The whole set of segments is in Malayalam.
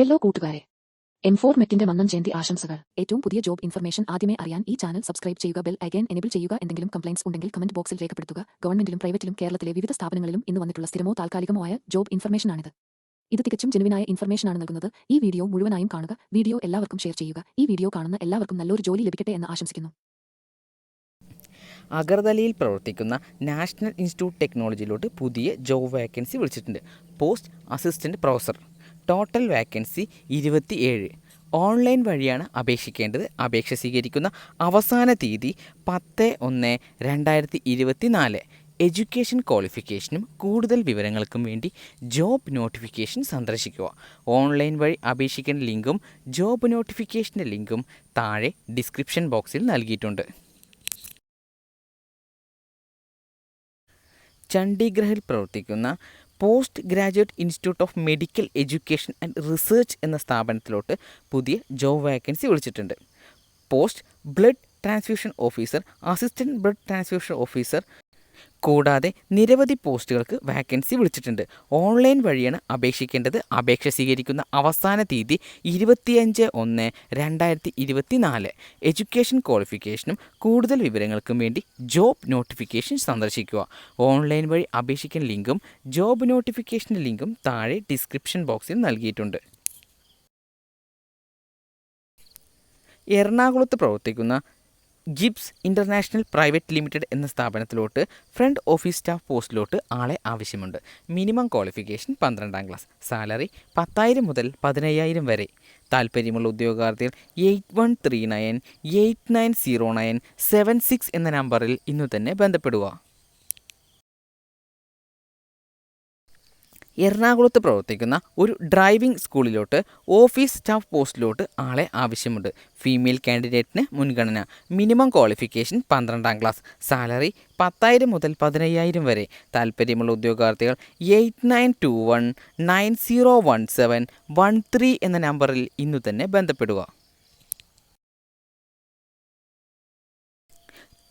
ഹലോ കൂട്ടുകാരെ. എം ഫോർ മെറ്റിന്റെ മന്നം ജയന്തി ആശംസകൾ. ഏറ്റവും പുതിയ ജോബ് ഇൻഫർമേഷൻ ആദ്യമേ അറിയാൻ ഈ ചാനൽ സബ്സ്ക്രൈബ് ചെയ്യുക ബെൽ അഗൈൻ എനേബിൾ ചെയ്യുക എന്തെങ്കിലും കംപ്ലൈൻസ് ഉണ്ടെങ്കിൽ കമന്റ് ബോക്സിൽ രേഖപ്പെടുത്തുക. ഗവൺമെന്റിലും പ്രൈവറ്റിലും കേരളത്തിലെ വിവിധ സ്ഥാപനങ്ങളിലും ഇന്ന് വന്നിട്ടുള്ള സ്ഥിരമോ താൽക്കാലികമോ ആയ ജോബ് ഇൻഫർമേഷനാണിത് ഇത് തികച്ചും ജെനുവിനായ ഇൻഫർമേഷനാണ് നൽകുന്നത്. ഈ വീഡിയോ മുഴുവനായും കാണുക വീഡിയോ എല്ലാവർക്കും ഷെയർ ചെയ്യുക. ഈ വീഡിയോ കാണുന്ന എല്ലാവർക്കും നല്ലൊരു ജോലി ലഭിക്കട്ടെ എന്ന് ആശംസിക്കുന്നു. അഗർതലയിൽ പ്രവർത്തിക്കുന്ന നാഷണൽ ഇൻസ്റ്റിറ്റ്യൂട്ട് ടെക്നോളജിയിലോട്ട് പുതിയ ജോബ് വാക്കൻസി വിളിച്ചിട്ടുണ്ട്. Post assistant professor total vacancy ഇരുപത്തി ഏഴ് ഓൺലൈൻ വഴിയാണ് അപേക്ഷിക്കേണ്ടത്. അപേക്ഷ സ്വീകരിക്കുന്ന അവസാന തീയതി പത്ത് ഒന്ന് രണ്ടായിരത്തി ഇരുപത്തി നാല് എഡ്യൂക്കേഷൻ ക്വാളിഫിക്കേഷനും കൂടുതൽ വിവരങ്ങൾക്കും വേണ്ടി ജോബ് നോട്ടിഫിക്കേഷൻ സന്ദർശിക്കുക. ഓൺലൈൻ വഴി അപേക്ഷിക്കേണ്ട ലിങ്കും ജോബ് നോട്ടിഫിക്കേഷന്റെ ലിങ്കും താഴെ ഡിസ്ക്രിപ്ഷൻ ബോക്സിൽ നൽകിയിട്ടുണ്ട്. ചണ്ഡീഗ്രഹിൽ പ്രവർത്തിക്കുന്ന post graduate institute of medical education and research എന്ന സ്ഥാപനത്തിലോട്ട് പുതിയ ജോബ് വാക്കൻസി വിളിച്ചിട്ടുണ്ട്. Post blood transfusion officer assistant blood transfusion officer കൂടാതെ നിരവധി പോസ്റ്റുകൾക്ക് വാക്കൻസി വിളിച്ചിട്ടുണ്ട്. ഓൺലൈൻ വഴിയാണ് അപേക്ഷിക്കേണ്ടത്. അപേക്ഷ സ്വീകരിക്കുന്ന അവസാന തീയതി ഇരുപത്തിയഞ്ച് ഒന്ന് രണ്ടായിരത്തി ഇരുപത്തി നാല് എഡ്യൂക്കേഷൻ ക്വാളിഫിക്കേഷനും കൂടുതൽ വിവരങ്ങൾക്കും വേണ്ടി ജോബ് നോട്ടിഫിക്കേഷൻ സന്ദർശിക്കുക. ഓൺലൈൻ വഴി അപേക്ഷിക്കുന്ന ലിങ്കും ജോബ് നോട്ടിഫിക്കേഷന്റെ ലിങ്കും താഴെ ഡിസ്ക്രിപ്ഷൻ ബോക്സിൽ നൽകിയിട്ടുണ്ട്. എറണാകുളത്ത് പ്രവർത്തിക്കുന്ന ജിപ്സ് ഇന്റർനാഷണൽ പ്രൈവറ്റ് ലിമിറ്റഡ് എന്ന സ്ഥാപനത്തിലോട്ട് ഫ്രണ്ട് ഓഫീസ് സ്റ്റാഫ് പോസ്റ്റിലോട്ട് ആളെ ആവശ്യമുണ്ട്. മിനിമം ക്വാളിഫിക്കേഷൻ പന്ത്രണ്ടാം ക്ലാസ്. സാലറി പത്തായിരം മുതൽ പതിനയ്യായിരം വരെ. താല്പര്യമുള്ള ഉദ്യോഗാർത്ഥികൾ eight one three nine eight nine zero nine seven six എന്ന നമ്പറിൽ ഇന്നു തന്നെ ബന്ധപ്പെടുക. എറണാകുളത്ത് പ്രവർത്തിക്കുന്ന ഒരു ഡ്രൈവിംഗ് സ്കൂളിലോട്ട് ഓഫീസ് സ്റ്റാഫ് പോസ്റ്റിലോട്ട് ആളെ ആവശ്യമുണ്ട്. ഫീമെയിൽ കാൻഡിഡേറ്റിന് മുൻഗണന. മിനിമം ക്വാളിഫിക്കേഷൻ പന്ത്രണ്ടാം ക്ലാസ്. സാലറി പത്തായിരം മുതൽ പതിനയ്യായിരം വരെ. താല്പര്യമുള്ള ഉദ്യോഗാർത്ഥികൾ eight nine two one nine zero one seven one three എന്ന നമ്പറിൽ ഇന്നു തന്നെ ബന്ധപ്പെടുക.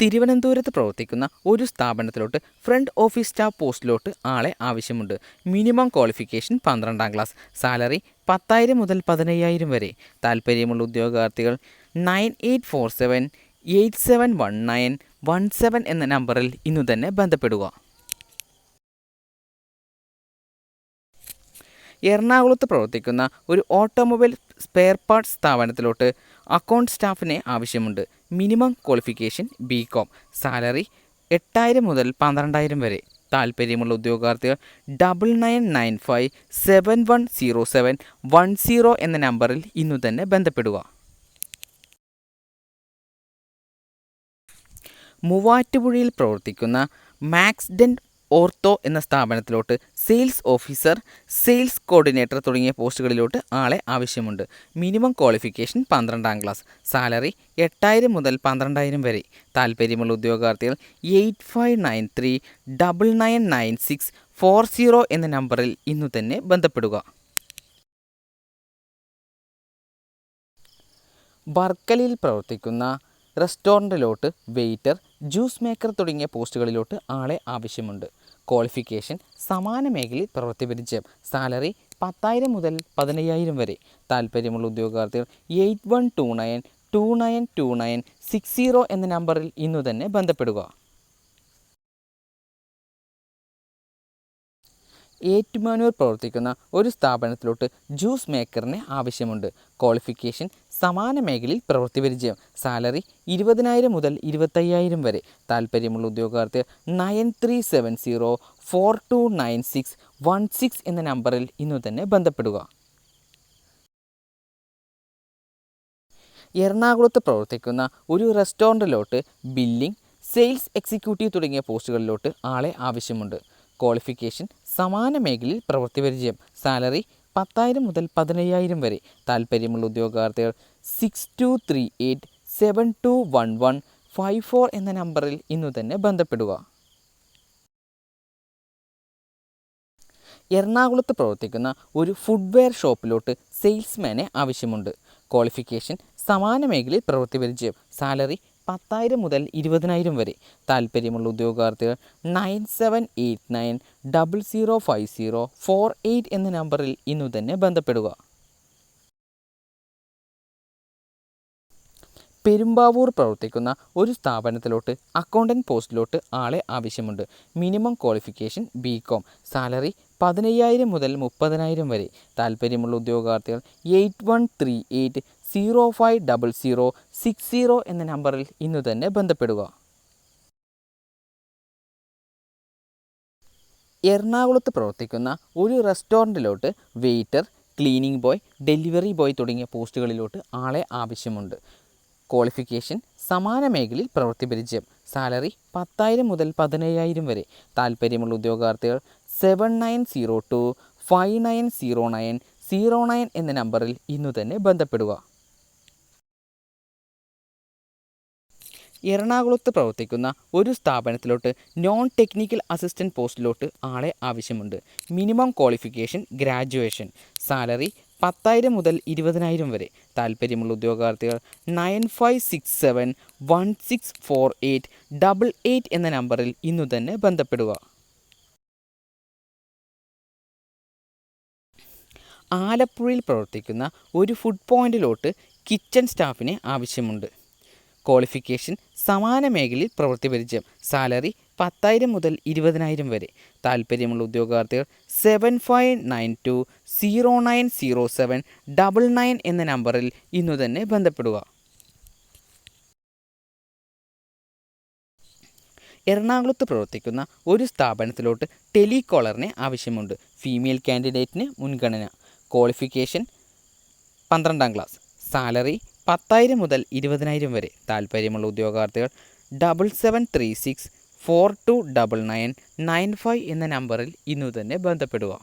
തിരുവനന്തപുരത്ത് പ്രവർത്തിക്കുന്ന ഒരു സ്ഥാപനത്തിലോട്ട് ഫ്രണ്ട് ഓഫീസ് സ്റ്റാഫ് പോസ്റ്റിലോട്ട് ആളെ ആവശ്യമുണ്ട്. മിനിമം ക്വാളിഫിക്കേഷൻ പന്ത്രണ്ടാം ക്ലാസ് സാലറി പത്തായിരം മുതൽ പതിനയ്യായിരം വരെ. താല്പര്യമുള്ള ഉദ്യോഗാർത്ഥികൾ nine eight four seven eight seven one nine one seven എന്ന നമ്പറിൽ ഇന്നു തന്നെ ബന്ധപ്പെടുക. എറണാകുളത്ത് പ്രവർത്തിക്കുന്ന ഒരു ഓട്ടോമൊബൈൽ സ്പെയർ പാർട്സ് സ്ഥാപനത്തിലോട്ട് അക്കൗണ്ട് സ്റ്റാഫിനെ ആവശ്യമുണ്ട്. Minimum qualification B Com salary എട്ടായിരം മുതൽ പന്ത്രണ്ടായിരം വരെ. താല്പര്യമുള്ള ഉദ്യോഗാർത്ഥികൾ double nine nine five seven one zero seven one zero എന്ന നമ്പറിൽ ഇന്നു തന്നെ ബന്ധപ്പെടുക. മൂവാറ്റുപുഴയിൽ പ്രവർത്തിക്കുന്ന മാക്സ്ഡെൻ ഓർത്തോ എന്ന സ്ഥാപനത്തിലോട്ട് സെയിൽസ് ഓഫീസർ സെയിൽസ് കോർഡിനേറ്റർ തുടങ്ങിയ പോസ്റ്റുകളിലോട്ട് ആളെ ആവശ്യമുണ്ട്. മിനിമം ക്വാളിഫിക്കേഷൻ പന്ത്രണ്ടാം ക്ലാസ്. സാലറി എട്ടായിരം മുതൽ പന്ത്രണ്ടായിരം വരെ. താല്പര്യമുള്ള ഉദ്യോഗാർത്ഥികൾ eight five nine three double nine nine six four zero എന്ന നമ്പറിൽ ഇന്നു തന്നെ ബന്ധപ്പെടുക. ബർക്കലിൽ പ്രവർത്തിക്കുന്ന റെസ്റ്റോറന്റിലോട്ട് വെയിറ്റർ ജ്യൂസ് മേക്കർ തുടങ്ങിയ പോസ്റ്റുകളിലോട്ട് ആളെ ആവശ്യമുണ്ട്. ക്വാളിഫിക്കേഷൻ സമാന മേഖലയിൽ പ്രവൃത്തി സാലറി പത്തായിരം മുതൽ പതിനയ്യായിരം വരെ. താല്പര്യമുള്ള ഉദ്യോഗാർത്ഥികൾ eight one two nine two nine two nine six zero എന്ന നമ്പറിൽ ഇന്നു തന്നെ ബന്ധപ്പെടുക. ഏറ്റുമാനൂർ പ്രവർത്തിക്കുന്ന ഒരു സ്ഥാപനത്തിലോട്ട് ജ്യൂസ് മേക്കറിന് ആവശ്യമുണ്ട്. ക്വാളിഫിക്കേഷൻ സമാന മേഖലയിൽ പ്രവൃത്തി പരിചയം. സാലറി ഇരുപതിനായിരം മുതൽ ഇരുപത്തയ്യായിരം വരെ. താല്പര്യമുള്ള ഉദ്യോഗാർത്ഥി nine three seven zero four two nine six one six എന്ന നമ്പറിൽ ഇന്നു തന്നെ ബന്ധപ്പെടുക. എറണാകുളത്ത് പ്രവർത്തിക്കുന്ന ഒരു റെസ്റ്റോറന്റിലോട്ട് ബില്ലിംഗ് സെയിൽസ് എക്സിക്യൂട്ടീവ് തുടങ്ങിയ പോസ്റ്റുകളിലോട്ട് ആളെ ആവശ്യമുണ്ട്. ക്വാളിഫിക്കേഷൻ സമാന മേഖലയിൽ പ്രവൃത്തി പരിചയം സാലറി പത്തായിരം മുതൽ പതിനയ്യായിരം വരെ. താല്പര്യമുള്ള ഉദ്യോഗാർത്ഥികൾ six two three eight seven two one one five four എന്ന നമ്പറിൽ ഇന്നു തന്നെ ബന്ധപ്പെടുക. എറണാകുളത്ത് പ്രവർത്തിക്കുന്ന ഒരു ഫുഡ്വെയർ ഷോപ്പിലോട്ട് സെയിൽസ്മാനെ ആവശ്യമുണ്ട്. ക്വാളിഫിക്കേഷൻ സമാന മേഖലയിൽ പ്രവൃത്തി പരിചയം സാലറി പത്തായിരം മുതൽ ഇരുപതിനായിരം വരെ. താല്പര്യമുള്ള ഉദ്യോഗാർത്ഥികൾ nine seven eight nine double zero five zero four eight എന്ന നമ്പറിൽ ഇന്നു തന്നെ ബന്ധപ്പെടുക. പെരുമ്പാവൂർ പ്രവർത്തിക്കുന്ന ഒരു സ്ഥാപനത്തിലോട്ട് അക്കൗണ്ടന്റ് പോസ്റ്റിലോട്ട് ആളെ ആവശ്യമുണ്ട്. Minimum qualification B com salary പതിനയ്യായിരം മുതൽ മുപ്പതിനായിരം വരെ. താല്പര്യമുള്ള ഉദ്യോഗാർത്ഥികൾ eight one three eight zero five double zero six zero എന്ന നമ്പറിൽ ഇന്നു തന്നെ ബന്ധപ്പെടുക. എറണാകുളത്ത് പ്രവർത്തിക്കുന്ന ഒരു റെസ്റ്റോറന്റിലോട്ട് waiter cleaning boy delivery boy തുടങ്ങിയ പോസ്റ്റുകളിലോട്ട് ആളെ ആവശ്യമുണ്ട്. ക്വാളിഫിക്കേഷൻ സമാന മേഖലയിൽ പ്രവൃത്തി പരിചയം. സാലറി പത്തായിരം മുതൽ പതിനയ്യായിരം വരെ. താല്പര്യമുള്ള ഉദ്യോഗാർത്ഥികൾ seven nine zero two five nine zero nine zero nine എന്ന നമ്പറിൽ ഇന്നു തന്നെ ബന്ധപ്പെടുക. എറണാകുളത്ത് പ്രവർത്തിക്കുന്ന ഒരു സ്ഥാപനത്തിലോട്ട് നോൺ ടെക്നിക്കൽ അസിസ്റ്റന്റ് പോസ്റ്റിലോട്ട് ആളെ ആവശ്യമുണ്ട്. മിനിമം ക്വാളിഫിക്കേഷൻ ഗ്രാജുവേഷൻ സാലറി പത്തായിരം മുതൽ ഇരുപതിനായിരം വരെ. താല്പര്യമുള്ള ഉദ്യോഗാർത്ഥികൾ nine five six seven one six four eight double eight എന്ന നമ്പറിൽ ഇന്നു തന്നെ ബന്ധപ്പെടുക. ആലപ്പുഴയിൽ പ്രവർത്തിക്കുന്ന ഒരു ഫുഡ് പോയിന്റിലോട്ട് കിച്ചൺ സ്റ്റാഫിനെ ആവശ്യമുണ്ട്. ക്വാളിഫിക്കേഷൻ സമാന മേഖലയിൽ പ്രവൃത്തി പരിചയം. സാലറി പത്തായിരം മുതൽ ഇരുപതിനായിരം വരെ. താല്പര്യമുള്ള ഉദ്യോഗാർത്ഥികൾ seven five nine two zero nine zero seven double nine എന്ന നമ്പറിൽ ഇന്നു തന്നെ ബന്ധപ്പെടുക. എറണാകുളത്ത് പ്രവർത്തിക്കുന്ന ഒരു സ്ഥാപനത്തിലോട്ട് ടെലികോളറിന് ആവശ്യമുണ്ട്. ഫീമെയിൽ കാൻഡിഡേറ്റിന് മുൻഗണന. ക്വാളിഫിക്കേഷൻ പന്ത്രണ്ടാം ക്ലാസ് സാലറി പത്തായിരം മുതൽ ഇരുപതിനായിരം വരെ. താല്പര്യമുള്ള ഉദ്യോഗാർത്ഥികൾ double seven three six four two double nine nine five എന്ന നമ്പറിൽ ഇന്നു തന്നെ ബന്ധപ്പെടുക.